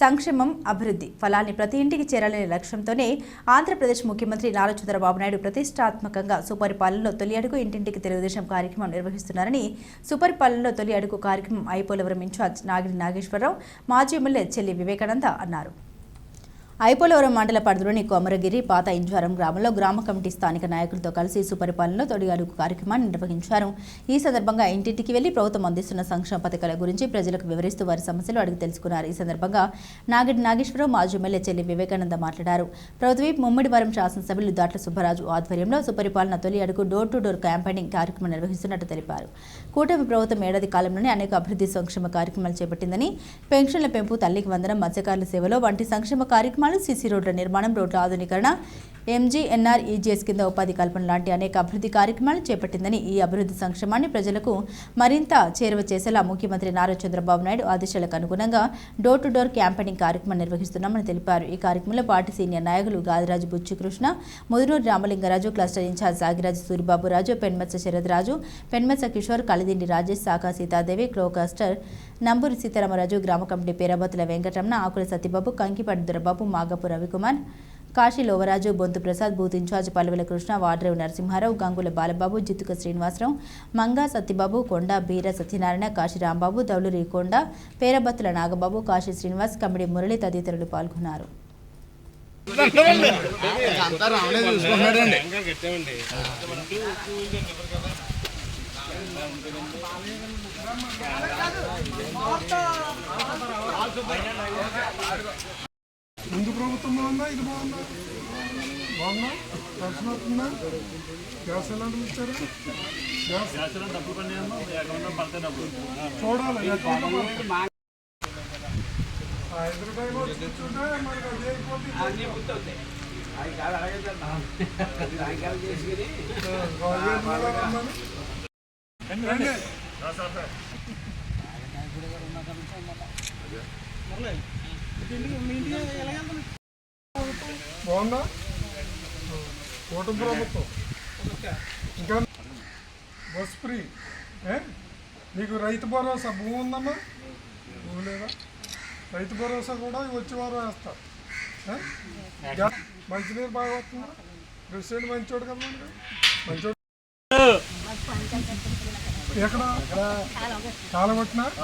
సంక్షేమం అభివృద్ధి ఫలాన్ని ప్రతి ఇంటికి చేరాలనే లక్ష్యంతోనే ఆంధ్రప్రదేశ్ ముఖ్యమంత్రి నారా చంద్రబాబు నాయుడు ప్రతిష్టాత్మకంగా సుపరిపాలనలో తొలి అడుగు ఇంటింటికి తెలుగుదేశం కార్యక్రమం నిర్వహిస్తున్నారని సుపరిపాలనలో తొలి అడుగు కార్యక్రమం ఐపోలవరం ఇన్ఛార్జ్ నాగిరి నాగేశ్వరరావు మాజీ ఎమ్మెల్యే చెల్లి వివేకానంద అన్నారు. ఐపోలవరం మండల పరిధిలోని కొమరగిరి పాత ఇంజవరం గ్రామంలో గ్రామ కమిటీ స్థానిక నాయకులతో కలిసి సుపరిపాలనలో తొలి అడుగు కార్యక్రమాన్ని నిర్వహించారు. ఈ సందర్భంగా ఇంటింటికి వెళ్ళి ప్రభుత్వం అందిస్తున్న సంక్షేమ పథకాల గురించి ప్రజలకు వివరిస్తూ వారి సమస్యలు అడిగి తెలుసుకున్నారు. ఈ సందర్భంగా నాగిడి నాగేశ్వరరావు మాజీ ఎమ్మెల్యే చెల్లి వివేకానంద మాట్లాడారు. ప్రభుత్వం ముమ్మిడివరం శాసనసభ్యులు దాట్ల సుబ్బరాజు ఆధ్వర్యంలో సుపరిపాలన తొలి అడుగు డోర్ టు డోర్ క్యాంపెయినింగ్ కార్యక్రమం నిర్వహిస్తున్నట్టు తెలిపారు. కూటమి ప్రభుత్వం ఏడాది కాలంలోనే అనేక అభివృద్ధి సంక్షేమ కార్యక్రమాలు చేపట్టిందని పెన్షన్ల పెంపు తల్లికి వందనం మత్స్యకారుల సేవలో వంటి సంక్షేమ కార్యక్రమాలు సీసీ రోడ్ల నిర్మాణం రోడ్ల ఆధునీకరణ ఎంజీఎన్ఆర్ ఈజీఎస్ కింద ఉపాధి కల్పన లాంటి అనేక అభివృద్ధి కార్యక్రమాలు చేపట్టిందని ఈ అభివృద్ధి సంక్షేమాన్ని ప్రజలకు మరింత చేరువ చేసేలా ముఖ్యమంత్రి నారా చంద్రబాబు నాయుడు ఆదేశాలకు అనుగుణంగా డోర్ టు డోర్ క్యాంపెయినింగ్ కార్యక్రమం నిర్వహిస్తున్నామని తెలిపారు. ఈ కార్యక్రమంలో పార్టీ సీనియర్ నాయకులు గాదిరాజు బుచ్చికృష్ణ ముదునూరు రామలింగరాజు క్లస్టర్ ఇన్ఛార్జ్ సాగిరాజు సూరిబాబురాజు పెన్మత్స శరద్రాజు పెన్మత్స కిషోర్ కలిదిండి రాజేష్ శాఖ సీతాదేవి క్లోకాస్టర్ నంబూరి సీతారామరాజు గ్రామ committee Perabathula Venkataramana Akula Satibabu Kankipati Dorababu Magapu Ravikumar Kasi Lovaraju Bontu Prasad booth incharge Pallela Krishna Vadrevu Narasimha Rao Gangula Balababu జిత్తుక Srinivasarao Manga Satyababu Konda Beera Satyanarayana Kashi Rambabu Dauluri కొండ పేరబత్తుల నాగబాబు కాశీ శ్రీనివాస్ కమిడి మురళి తదితరులు పాల్గొన్నారు. ముందు ప్రభుత్వం బాగుందా? ఇది బాగుందా? బాగుందా? పెన్షన్ వస్తుందా గ్యాస్ సిలిండర్ ఇచ్చారు? గ్యాస్? చూడాలి వచ్చి కూర్చుంటే మనకి అది అయిపోతుంది. గవర్నమెంట్ కూడా ఉందని. రండి. బాగుందా? కూటమి ప్రభుత్వం. ఇంకా బస్ ఫ్రీ. నీకు రైతు భరోసా భూమి ఉందమ్మా భూమి లేదా? రైతు భరోసా కూడా వచ్చే వారం వేస్తారు మంచినీరు బాగా వస్తుందా? ప్రెసిడెంట్ మంచోడు కదా మంచోడు. ఎక్కడ? కాలం కట్టుంటారు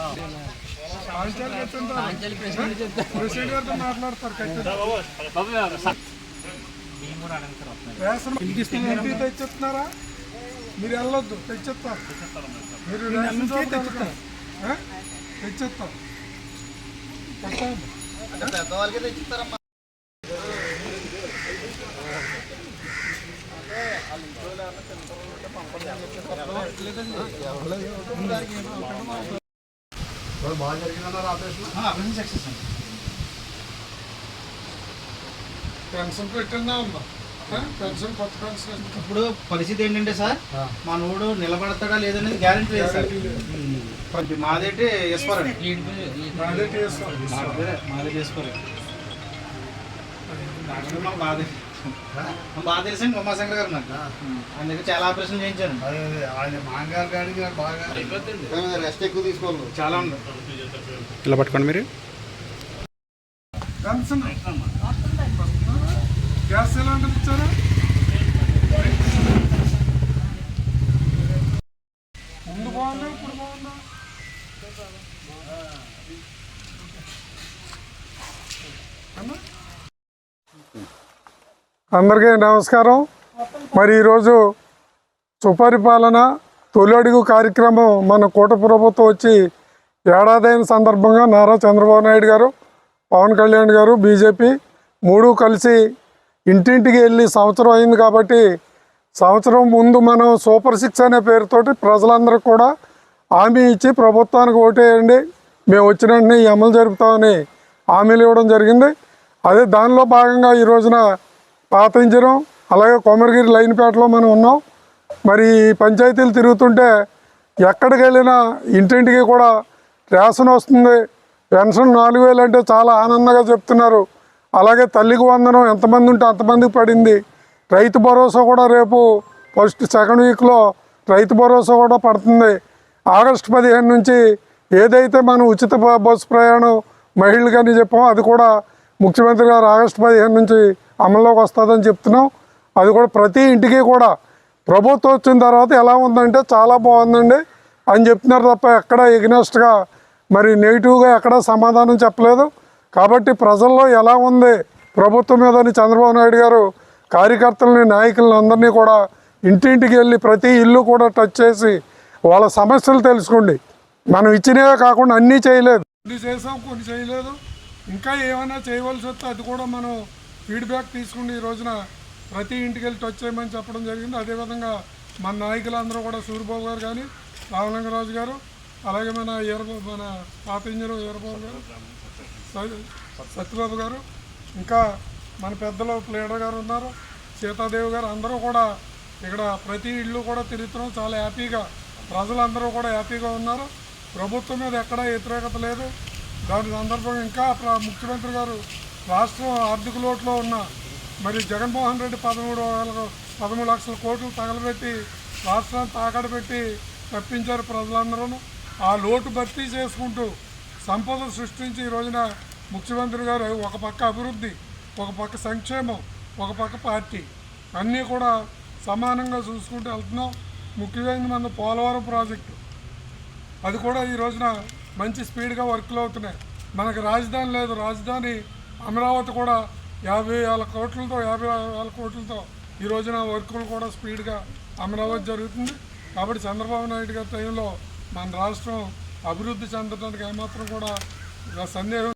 ప్రెసిడెంట్ గారితో మాట్లాడతారు కట్టారు తెచ్చిస్తున్నారా మీరు వెళ్ళొద్దు తెచ్చిస్తారు మీరు రేషన్ షాప్ తెచ్చిస్తారు తెచ్చిస్తారు పెన్షన్ పెట్టిందా ఉందా? పెన్షన్ కొత్త పెన్షన్. ఇప్పుడు పరిస్థితి ఏంటంటే సార్ మా నోడు నిలబడతాడా లేదనేది గ్యారంటీ లేదు సార్. మాదేంటి ఎస్పర్ అదే చేస్తాం మాదే. బాధ తెలిసండి ఉమాశంకర్ గారు నాకు ఆయన దగ్గర చాలా ఆపరేషన్ చేయించాను ఆయన మాంగారు గారికి బాగా రెస్ట్ ఎక్కువ తీసుకోవాలి చాలా ఉంది. ఇలా పట్టుకోండి మీరు. గ్యాస్ సిలిండర్ ఇచ్చారా? ముందు బాగుందా? ఇప్పుడు బాగుందా? అన్నా? అందరికీ నమస్కారం. మరి ఈరోజు సుపరిపాలన తొలి అడుగు కార్యక్రమం మన కూట ప్రభుత్వం వచ్చి ఏడాదైన సందర్భంగా నారా చంద్రబాబు నాయుడు గారు పవన్ కళ్యాణ్ గారు బీజేపీ మూడు కలిసి ఇంటింటికి వెళ్ళి సంవత్సరం అయింది కాబట్టి సంవత్సరం ముందు మనం సూపర్ సిక్స్ అనే పేరుతోటి ప్రజలందరూ కూడా హామీ ఇచ్చి ప్రభుత్వానికి ఓటేయండి. మేము వచ్చిన వెంటనే అమలు జరుపుతామని హామీలు ఇవ్వడం జరిగింది. అదే దానిలో భాగంగా ఈ రోజున పాత ఇంజరం అలాగే కొమరగిరి లైన్పేటలో మనం ఉన్నాం. మరి పంచాయతీలు తిరుగుతుంటే ఎక్కడికి వెళ్ళినా ఇంటింటికి కూడా రేషన్ వస్తుంది. పెన్షన్ నాలుగు వేలు అంటే చాలా ఆనందంగా చెప్తున్నారు. అలాగే తల్లికి వందనం ఎంతమంది ఉంటే అంతమందికి పడింది. రైతు భరోసా కూడా రేపు ఫస్ట్ సెకండ్ వీక్లో రైతు భరోసా కూడా పడుతుంది. ఆగస్టు పదిహేను నుంచి ఏదైతే మనం ఉచిత బ- బస్సు ప్రయాణం మహిళలు కానీ చెప్పామో అది కూడా ముఖ్యమంత్రి గారు ఆగస్టు పదిహేను నుంచి అమల్లోకి వస్తుందని చెప్తున్నాం అది కూడా ప్రతి ఇంటికి కూడా. ప్రభుత్వం వచ్చిన తర్వాత ఎలా ఉందంటే చాలా బాగుందండి అని చెప్తున్నారు తప్ప ఎక్కడ ఎగ్నెస్ట్గా మరి నెగిటివ్గా ఎక్కడ సమాధానం చెప్పలేదు. కాబట్టి ప్రజల్లో ఎలా ఉంది ప్రభుత్వం మీదని చంద్రబాబు నాయుడు గారు కార్యకర్తలని నాయకులని అందరినీ కూడా ఇంటింటికి వెళ్ళి ప్రతి ఇల్లు కూడా టచ్ చేసి వాళ్ళ సమస్యలు తెలుసుకోండి. మనం ఇచ్చినవే కాకుండా అన్నీ చేయలేదు. కొన్ని చేసాం కొన్ని చేయలేదు. ఇంకా ఏమైనా చేయవలసి వస్తే అది కూడా మనం ఫీడ్బ్యాక్ తీసుకుని ఈ రోజున ప్రతి ఇంటికి వెళ్ళి టచ్ చేయమని చెప్పడం జరిగింది. అదేవిధంగా మన నాయకులందరూ కూడా సూర్యబాబు గారు కానీ రామలింగరాజు గారు అలాగే మన ఈరబాబు మన పాత ఇంజనీర్ ఈరబాబు గారు స- సత్యబాబు గారు ఇంకా మన పెద్దలు ప్లేడర్ గారు ఉన్నారు సీతాదేవి గారు అందరూ కూడా ఇక్కడ ప్రతి ఇల్లు కూడా తిరుగుతున్నాం. చాలా హ్యాపీగా ప్రజలందరూ కూడా హ్యాపీగా ఉన్నారు. ప్రభుత్వం మీద ఎక్కడా వ్యతిరేకత లేదు. దాని సందర్భంగా ఇంకా ముఖ్యమంత్రి గారు రాష్ట్రం ఆర్థిక లోటులో ఉన్న మరి జగన్మోహన్ రెడ్డి పదమూడు వేల పదమూడు లక్షల కోట్లు తగలబెట్టి రాష్ట్రాన్ని తాకడ పెట్టి తప్పించారు ప్రజలందరూ ఆ లోటు భర్తీ చేసుకుంటూ సంపద సృష్టించి ఈ రోజున ముఖ్యమంత్రి గారు ఒక పక్క అభివృద్ధి ఒక పక్క సంక్షేమం ఒక పక్క పార్టీ. అన్నీ కూడా సమానంగా చూసుకుంటూ వెళ్తున్నాం. ముఖ్యమైనది మన పోలవరం ప్రాజెక్టు. అది కూడా ఈ రోజున మంచి స్పీడ్గా వర్క్లు అవుతున్నాయి. మనకి రాజధాని లేదు. రాజధాని అమరావతి కూడా యాభై వేల కోట్లతో యాభై వేల కోట్లతో ఈ రోజున వర్కులు కూడా స్పీడ్గా అమరావతి జరుగుతుంది. కాబట్టి చంద్రబాబు నాయుడు గారి టైంలో మన రాష్ట్రం అభివృద్ధి చెందడానికి ఏమాత్రం కూడా సందేహం